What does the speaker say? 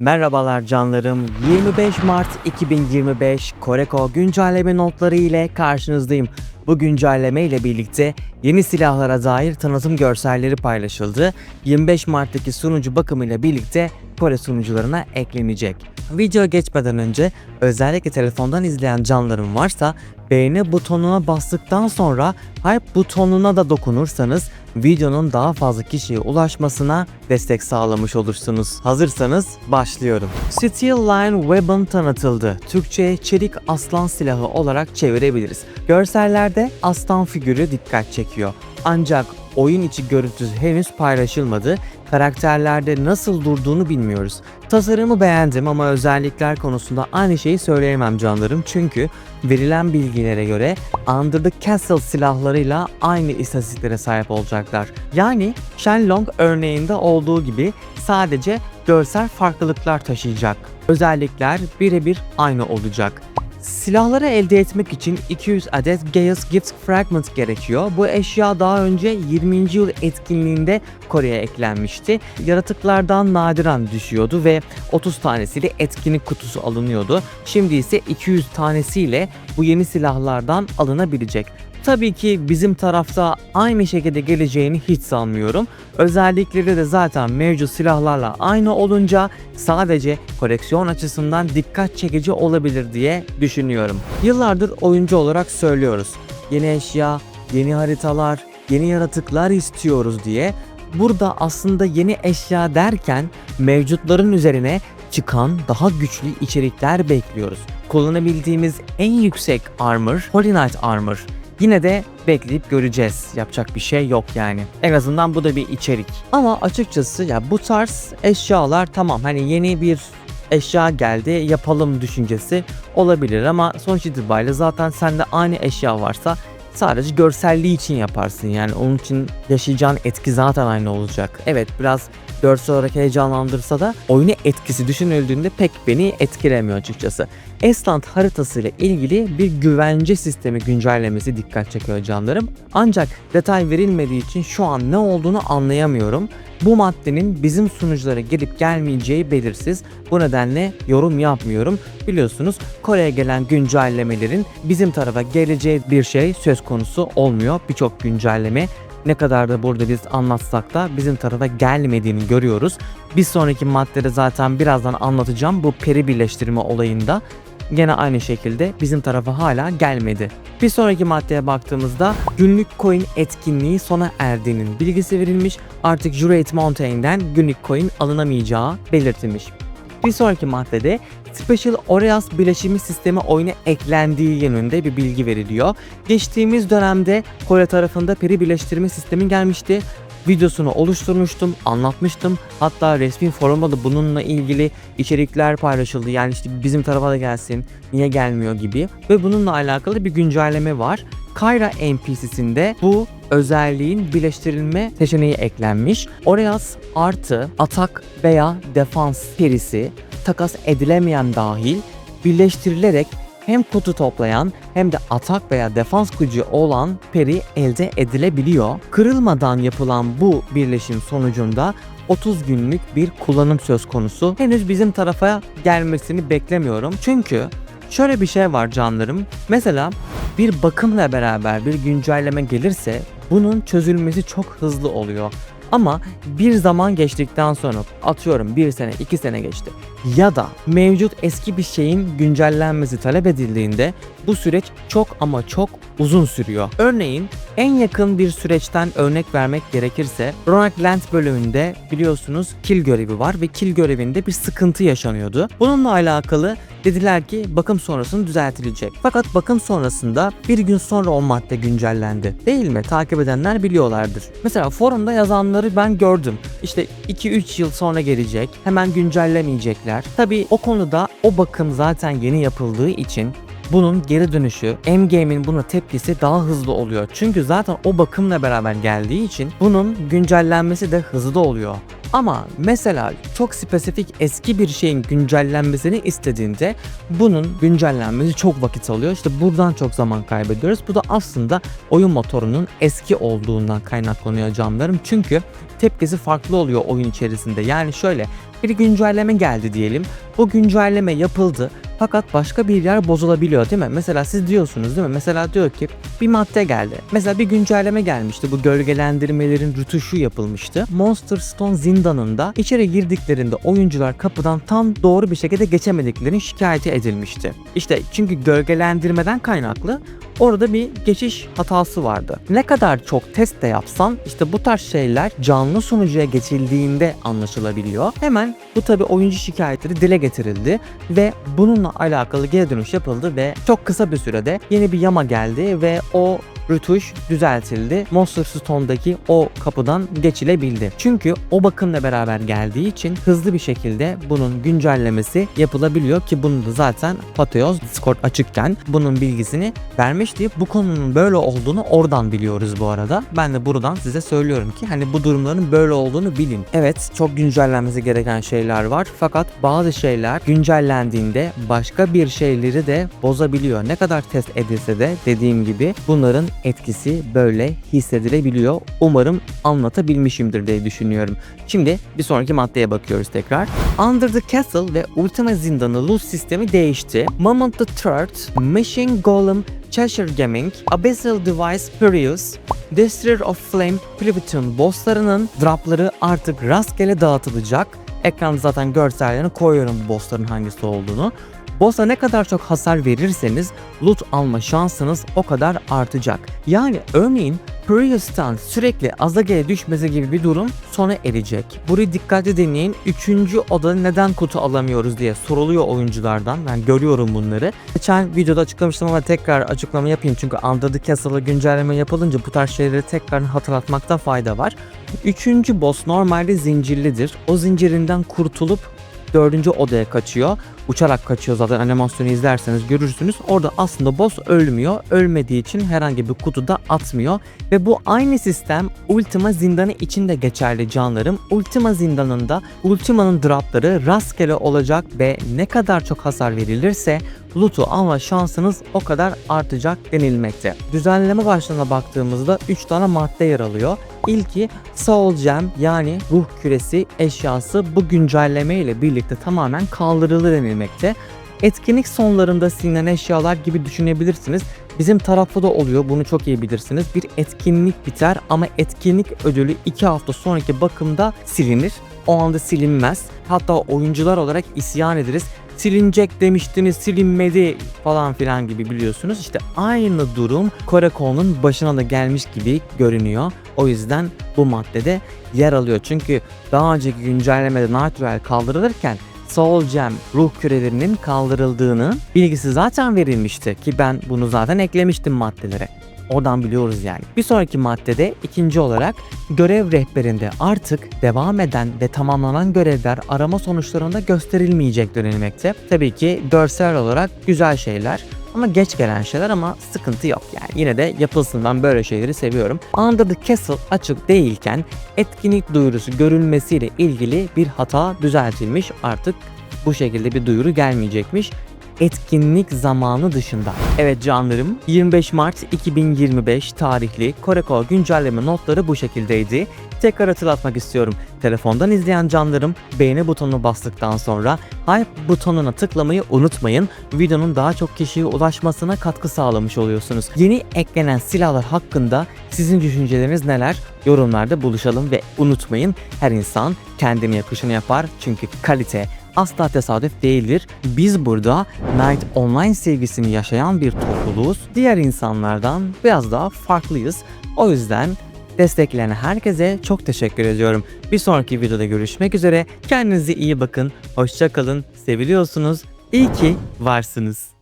Merhabalar canlarım. 25 Mart 2025 Koreko güncelleme notları ile karşınızdayım. Bu güncelleme ile birlikte yeni silahlara dair tanıtım görselleri paylaşıldı. 25 Mart'taki sunucu bakımı ile birlikte Kore sunucularına eklenecek. Video geçmeden önce özellikle telefondan izleyen canlarım varsa beğeni butonuna bastıktan sonra hype butonuna da dokunursanız videonun daha fazla kişiye ulaşmasına destek sağlamış olursunuz. Hazırsanız başlıyorum. Steel Line Weapon tanıtıldı. Türkçe'ye çelik aslan silahı olarak çevirebiliriz. Görsellerde aslan figürü dikkat çekiyor. Ancak oyun içi görüntüsü henüz paylaşılmadı. Karakterlerde nasıl durduğunu bilmiyoruz. Tasarımı beğendim ama özellikler konusunda aynı şeyi söyleyemem canlarım çünkü verilen bilgilere göre Under the Castle silahlarıyla aynı istatistiklere sahip olacaklar. Yani Shenlong örneğinde olduğu gibi sadece görsel farklılıklar taşıyacak. Özellikler birebir aynı olacak. Silahları elde etmek için 200 adet Gaius Gift Fragment gerekiyor. Bu eşya daha önce 20. yıl etkinliğinde Kore'ye eklenmişti. Yaratıklardan nadiren düşüyordu ve 30 tanesiyle etkinlik kutusu alınıyordu. Şimdi ise 200 tanesiyle bu yeni silahlardan alınabilecek. Tabii ki bizim tarafta aynı şekilde geleceğini hiç sanmıyorum. Özellikleri de zaten mevcut silahlarla aynı olunca sadece koleksiyon açısından dikkat çekici olabilir diye düşünüyorum. Yıllardır oyuncu olarak söylüyoruz. Yeni eşya, yeni haritalar, yeni yaratıklar istiyoruz diye. Burada aslında yeni eşya derken mevcutların üzerine çıkan daha güçlü içerikler bekliyoruz. Kullanabildiğimiz en yüksek armor, Holy Knight armor. Yine de bekleyip göreceğiz. Yapacak bir şey yok yani. En azından bu da bir içerik. Ama açıkçası ya bu tarz eşyalar tamam hani yeni bir eşya geldi yapalım düşüncesi olabilir ama sonuç itibariyle zaten sende aynı eşya varsa sadece görselliği için yaparsın yani onun için yaşayacağın etki zaten aynı olacak. Evet biraz görsel olarak heyecanlandırsa da oyunu etkisi düşünüldüğünde pek beni etkilemiyor açıkçası. Esland haritası ile ilgili bir güvence sistemi güncellemesi dikkat çekiyor canlarım. Ancak detay verilmediği için şu an ne olduğunu anlayamıyorum. Bu maddenin bizim sunuculara gelip gelmeyeceği belirsiz. Bu nedenle yorum yapmıyorum. Biliyorsunuz Kore'ye gelen güncellemelerin bizim tarafa geleceği bir şey söz konusu olmuyor. Birçok güncelleme ne kadar da burada biz anlatsak da bizim tarafa gelmediğini görüyoruz. Bir sonraki maddede zaten birazdan anlatacağım bu peri birleştirme olayında. Gene aynı şekilde bizim tarafa hala gelmedi. Bir sonraki maddeye baktığımızda günlük coin etkinliği sona erdiğinin bilgisi verilmiş. Artık Jurate Mountain'den günlük coin alınamayacağı belirtilmiş. Bir sonraki maddede Special Oreas bileşimi sistemi oyuna eklendiği yönünde bir bilgi veriliyor. Geçtiğimiz dönemde Kore tarafında peri birleştirme sistemi gelmişti. Videosunu oluşturmuştum, anlatmıştım. Hatta resmi forumda da bununla ilgili içerikler paylaşıldı. Yani işte bizim tarafa da gelsin, niye gelmiyor gibi. Ve bununla alakalı bir güncelleme var. Kayra NPC'sinde bu özelliğin birleştirilme seçeneği eklenmiş. Oreas artı atak veya defans perisi takas edilemeyen dahil birleştirilerek hem kutu toplayan hem de atak veya defans gücü olan peri elde edilebiliyor. Kırılmadan yapılan bu birleşim sonucunda 30 günlük bir kullanım söz konusu. Henüz bizim tarafa gelmesini beklemiyorum. Çünkü şöyle bir şey var canlarım. Mesela bir bakımla beraber bir güncelleme gelirse bunun çözülmesi çok hızlı oluyor. Ama bir zaman geçtikten sonra atıyorum bir sene iki sene geçti ya da mevcut eski bir şeyin güncellenmesi talep edildiğinde bu süreç çok ama çok uzun sürüyor. Örneğin en yakın bir süreçten örnek vermek gerekirse Ronak Land bölümünde biliyorsunuz kill görevi var ve kill görevinde bir sıkıntı yaşanıyordu. Bununla alakalı dediler ki bakım sonrasını düzeltilecek. Fakat bakım sonrasında bir gün sonra o madde güncellendi. Değil mi? Takip edenler biliyorlardır. Mesela forumda yazanları ben gördüm. İşte 2-3 yıl sonra gelecek. Hemen güncellemeyecekler. Tabi o konuda o bakım zaten yeni yapıldığı için bunun geri dönüşü, M-Game'in buna tepkisi daha hızlı oluyor. Çünkü zaten o bakımla beraber geldiği için bunun güncellenmesi de hızlı oluyor. Ama mesela çok spesifik eski bir şeyin güncellenmesini istediğinde bunun güncellenmesi çok vakit alıyor. İşte buradan çok zaman kaybediyoruz. Bu da aslında oyun motorunun eski olduğundan kaynaklanıyor canlarım. Çünkü tepkisi farklı oluyor oyun içerisinde. Yani şöyle bir güncelleme geldi diyelim. Bu güncelleme yapıldı fakat başka bir yer bozulabiliyor değil mi? Mesela siz diyorsunuz değil mi? Mesela diyor ki bir madde geldi. Mesela bir güncelleme gelmişti. Bu gölgelendirmelerin rütuşu yapılmıştı. Monster Stone zindanında içeri girdiklerinde oyuncular kapıdan tam doğru bir şekilde geçemediklerinin şikayeti edilmişti. İşte çünkü gölgelendirmeden kaynaklı orada bir geçiş hatası vardı. Ne kadar çok test de yapsan işte bu tarz şeyler canlı sunucuya geçildiğinde anlaşılabiliyor. Hemen bu tabi oyuncu şikayetleri dile getirildi ve bununla alakalı geri dönüş yapıldı ve çok kısa bir sürede yeni bir yama geldi ve o rütuş düzeltildi. Monster Stone'daki o kapıdan geçilebildi. Çünkü o bakımla beraber geldiği için hızlı bir şekilde bunun güncellemesi yapılabiliyor ki bunu da zaten Pateos Discord açıkken bunun bilgisini vermişti. Bu konunun böyle olduğunu oradan biliyoruz bu arada. Ben de buradan size söylüyorum ki hani bu durumların böyle olduğunu bilin. Evet çok güncellenmesi gereken şeyler var fakat bazı şeyler güncellendiğinde başka bir şeyleri de bozabiliyor. Ne kadar test edilse de dediğim gibi bunların etkisi böyle hissedilebiliyor. Umarım anlatabilmişimdir diye düşünüyorum. Şimdi bir sonraki maddeye bakıyoruz tekrar. Under the Castle ve Ultima Zindanı loot sistemi değişti. Moment the Third, Machine Golem, Cheshire Gaming, Abyssal Device Furious, Destroyer of Flame, Platoon bosslarının dropları artık rastgele dağıtılacak. Ekranda zaten görsellerini koyuyorum bossların hangisi olduğunu. Boss'a ne kadar çok hasar verirseniz loot alma şansınız o kadar artacak. Yani örneğin Prious'tan sürekli Azagel'e düşmesi gibi bir durum sona erecek. Burayı dikkatli dinleyin. Üçüncü odada neden kutu alamıyoruz diye soruluyor oyunculardan. Ben görüyorum bunları. Geçen videoda açıklamıştım ama tekrar açıklama yapayım. Çünkü Under the Castle'a güncelleme yapılınca bu tarz şeyleri tekrar hatırlatmakta fayda var. Üçüncü boss normalde zincirlidir. O zincirinden kurtulup dördüncü odaya kaçıyor. Uçarak kaçıyor zaten animasyonu izlerseniz görürsünüz. Orada aslında boss ölmüyor. Ölmediği için herhangi bir kutuda atmıyor. Ve bu aynı sistem Ultima zindanı için de geçerli canlarım. Ultima zindanında Ultima'nın dropları rastgele olacak ve ne kadar çok hasar verilirse loot'u alma şansınız o kadar artacak denilmekte. Düzenleme başlığına baktığımızda 3 tane madde yer alıyor. İlki Soul Gem yani ruh küresi eşyası bu güncelleme ile birlikte tamamen kaldırıldı denilmekte. Etkinlik sonlarında silinen eşyalar gibi düşünebilirsiniz. Bizim tarafta da oluyor bunu çok iyi bilirsiniz. Bir etkinlik biter ama etkinlik ödülü 2 hafta sonraki bakımda silinir. O anda silinmez. Hatta oyuncular olarak isyan ederiz silinecek demiştiniz silinmedi falan filan gibi biliyorsunuz. İşte aynı durum Koreko'nun başına da gelmiş gibi görünüyor. O yüzden bu maddede yer alıyor. Çünkü daha önceki güncellemede Natural kaldırılırken Soul Gem ruh kürelerinin kaldırıldığını bilgisi zaten verilmişti ki ben bunu zaten eklemiştim maddelere. Oradan biliyoruz yani. Bir sonraki maddede ikinci olarak görev rehberinde artık devam eden ve tamamlanan görevler arama sonuçlarında gösterilmeyecek denilmekte. Tabii ki görsel olarak güzel şeyler ama geç gelen şeyler ama sıkıntı yok yani. Yine de yapılsın ben böyle şeyleri seviyorum. Under the Castle açık değilken etkinlik duyurusu görülmesiyle ilgili bir hata düzeltilmiş. Artık bu şekilde bir duyuru gelmeyecekmiş etkinlik zamanı dışında. Evet canlarım 25 Mart 2025 tarihli Koreko güncelleme notları bu şekildeydi. Tekrar hatırlatmak istiyorum. Telefondan izleyen canlarım beğeni butonunu bastıktan sonra hype butonuna tıklamayı unutmayın. Videonun daha çok kişiye ulaşmasına katkı sağlamış oluyorsunuz. Yeni eklenen silahlar hakkında sizin düşünceleriniz neler? Yorumlarda buluşalım ve unutmayın her insan kendine yakışını yapar çünkü kalite asla tesadüf değildir. Biz burada Night Online sevgisini yaşayan bir topluluğuz. Diğer insanlardan biraz daha farklıyız. O yüzden destekleyen herkese çok teşekkür ediyorum. Bir sonraki videoda görüşmek üzere. Kendinize iyi bakın. Hoşçakalın. Seviliyorsunuz. İyi ki varsınız.